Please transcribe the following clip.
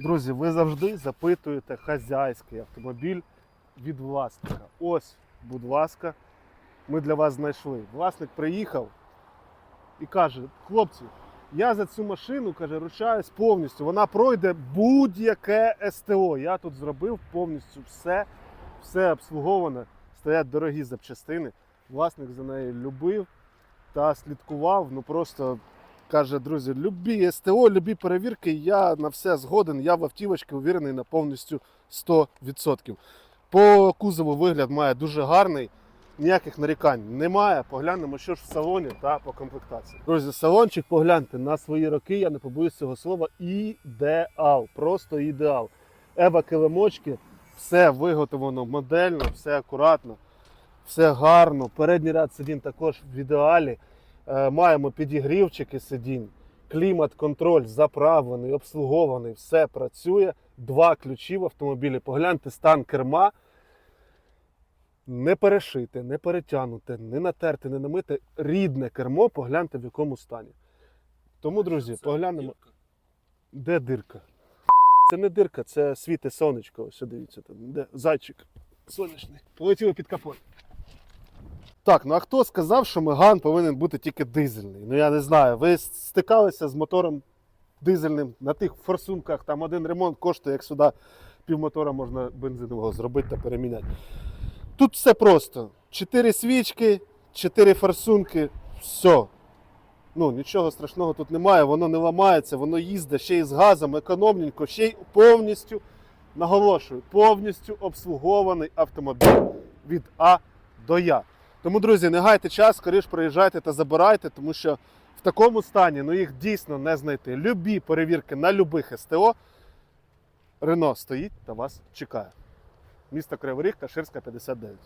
Друзі, ви завжди запитуєте хазяйський автомобіль від власника. Ось, будь ласка, ми для вас знайшли. Власник приїхав і каже: хлопці, я за цю машину каже, ручаюсь повністю. Вона пройде будь-яке СТО. Я тут зробив повністю все, все обслуговане. Стоять дорогі запчастини. Власник за нею любив та слідкував. Ну просто каже, друзі, любі СТО, любі перевірки, я на все згоден. Я в автівочці увірений на повністю 100%. По кузову вигляд має дуже гарний. Ніяких нарікань немає. Поглянемо, що ж в салоні та по комплектації. Друзі, салончик погляньте на свої роки, я не побоюсь цього слова. Ідеал. Просто ідеал. Ева килимочки, все виготовлено модельно, все акуратно, все гарно. Передній ряд сидінь також в ідеалі. Е, Маємо підігрівчики сидінь, клімат, контроль заправлений, обслугований, все працює. Два ключі в автомобілі. Погляньте стан керма не перешите, не перетягнуте, не натерте, не намите. Рідне кермо, погляньте в якому стані. Тому, друзі, поглянемо. Де дирка? Це не дирка, це світе сонечко. Ось дивіться, там, де зайчик сонячний. Полетіло під капот. Так, ну а хто сказав, що Меган повинен бути тільки дизельний? Ну я не знаю. Ви стикалися з мотором дизельним на тих форсунках, там один ремонт коштує, як сюди півмотора можна бензинового зробити та переміняти. Тут все просто. Чотири свічки, чотири форсунки, все. Ну, нічого страшного тут немає, воно не ламається, воно їздить ще й з газом, економненько, ще й повністю, наголошую, повністю обслугований автомобіль від А до Я. Тому, друзі, не гайте час, скоріш приїжджайте та забирайте, тому що в такому стані ну, їх дійсно не знайти. Любі перевірки на любих СТО. Рено стоїть та вас чекає. Місто Криворіг, Ріг, Каширська, 59.